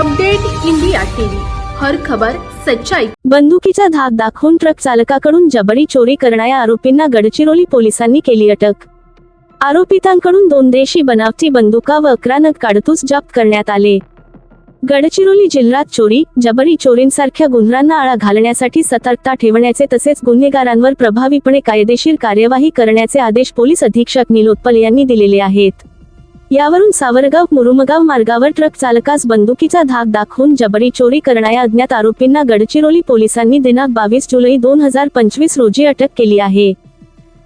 Update India TV. हर खबर सच्चाई. बंदुकीचा धाक दाखवून ट्रक चालकाकडून जबरी चोरी करणाऱ्या आरोपींना गडचिरोली पोलिसांनी केली अटक. आरोपितांकडून दोन देशी बनावटी बंदुका व अकरा नग काडतूस जप्त करण्यात आले. गडचिरोली जिल्ह्यात चोरी जबरी चोरींसारख्या गुन्ह्यांना आळा घालण्यासाठी सतर्कता ठेवण्याचे तसेच गुन्हेगारांवर प्रभावीपणे कायदेशीर कार्यवाही करण्याचे आदेश पोलीस अधीक्षक निलोत्पल यांनी दिलेले आहेत. यावरून सावरगाव मुरुमगाव मार्गावर ट्रक चालकास बंदुकीचा धाक दाखवून जबरी चोरी करणाऱ्या अज्ञात आरोपींना गडचिरोली पोलिसांनी दिनांक बावीस जुलै दोन हजार पंचवीस रोजी अटक केली आहे.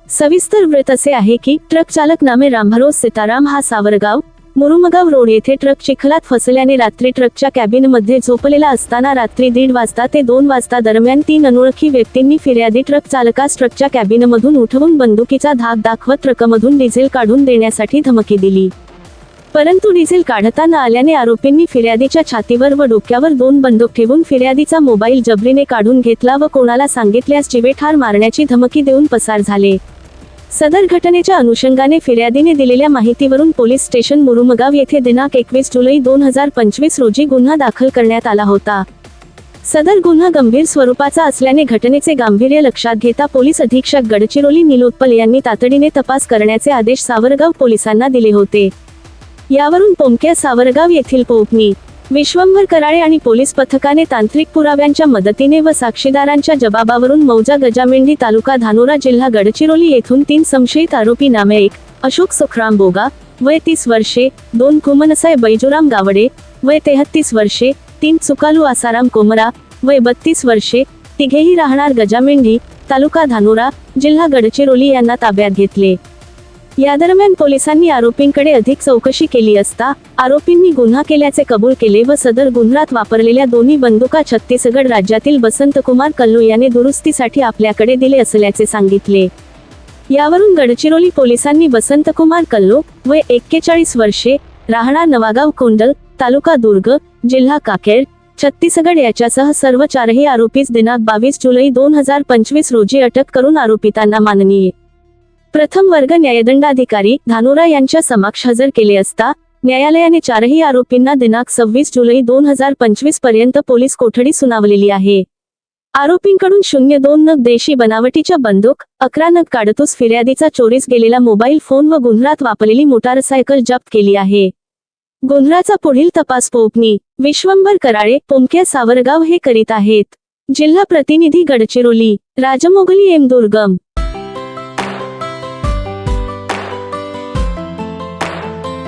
सविस्तर व्रत असे आहे की ट्रक चालक नामे रामभरोस सीताराम हा सावरगाव मुरुमगाव रोड येथे ट्रक चिखलात फसल्याने रात्री ट्रकच्या कॅबिनमध्ये झोपलेला असताना रात्री दीड वाजता ते दोन वाजता दरम्यान तीन अनोळखी व्यक्तींनी फिर्यादी ट्रक चालकास ट्रकच्या कॅबिनमधून उठवून बंदुकीचा धाक दाखवत ट्रकमधून डिझेल काढून देण्यासाठी धमकी दिली. परंतु डिझेल काढताना आल्याने आरोपींनी फिर्यादीच्या छातीवर व डोक्यावर दोन बंदूक ठेवून फिर्यादीचा मोबाईल जबरीने काढून घेतला व कोणाला सांगितल्यास चिवेठार मारण्याची धमकी देऊन पसार झाले. सदर घटनेच्या अनुषंगाने फिर्यादीने दिलेल्या माहितीवरून पोलीस स्टेशन मुरुमगाव येथे दिनांक एकवीस जुलै दोन हजार पंचवीस रोजी गुन्हा दाखल करण्यात आला होता. सदर गुन्हा गंभीर स्वरूपाचा असल्याने घटनेचे गांभीर्य लक्षात घेता पोलीस अधीक्षक गडचिरोली निलोत्पल यांनी तातडीने तपास करण्याचे आदेश सावरगाव पोलिसांना दिले होते. यावरून पोमक्या सावरगाव येथील पोपनी विश्वंभर कराळे आणि पोलीस पथकाने तांत्रिक पुराव्यांच्या मदतीने व साक्षीदारांच्या जबाबावरून मौजा गजामेंढी तालुका धानोरा जिल्हा गडचिरोली येथून तीन संशयित आरोपी नामे एक अशोक सुखराम बोगा वय तीस वर्षे दोन कुमनसाय बैजुराम गावडे वय तेहत्तीस वर्षे तीन चुकालू आसाराम कोमरा वय बत्तीस वर्षे तिघेही राहणार गजामेंढी तालुका धानोरा जिल्हा गडचिरोली यांना ताब्यात घेतले. या दरम्यान पोलिसांनी आरोपींकडे अधिक चौकशी केली असता आरोपींनी गुन्हा केल्याचे कबूल केले व सदर गुन्ह्यात वापरलेल्या दोन्ही बंदुका छत्तीसगड राज्यातील बसंतकुमार कल्लू याने दुरुस्तीसाठी आपल्याकडे दिले असल्याचे सांगितले. यावरून गडचिरोली पोलिसांनी बसंतकुमार कल्लो व एक्केचाळीस वर्षे राहणार नवागाव कोंडल तालुका दुर्ग जिल्हा काकेर छत्तीसगड याच्यासह सर्व चारही आरोपीस दिनांक बावीस जुलै दोन हजार पंचवीस रोजी अटक करून आरोपितांना माननीय प्रथम वर्ग न्यायदंडाधिकारी धानोरा यांच्या समक्ष हजर केले असता न्यायालयाने चारही आरोपींना दिनांक सव्वीस जुलै दोन हजार पंचवीसपर्यंत पोलीस कोठडी सुनावलेली आहे. आरोपींकडून शून्य दोन नग देशी बनावटीच्या बंदूक अकरा नग काडतूस फिर्यादीचा चोरीस गेलेला मोबाईल फोन व गुन्ह्यात वापरलेली मोटारसायकल जप्त केली आहे. गोंधळाचा पुढील तपास पोपनी विश्वंभर कराळे पोमक्या सावरगाव हे करीत आहेत. जिल्हा प्रतिनिधी गडचिरोली राजमोगली एम दुर्गम.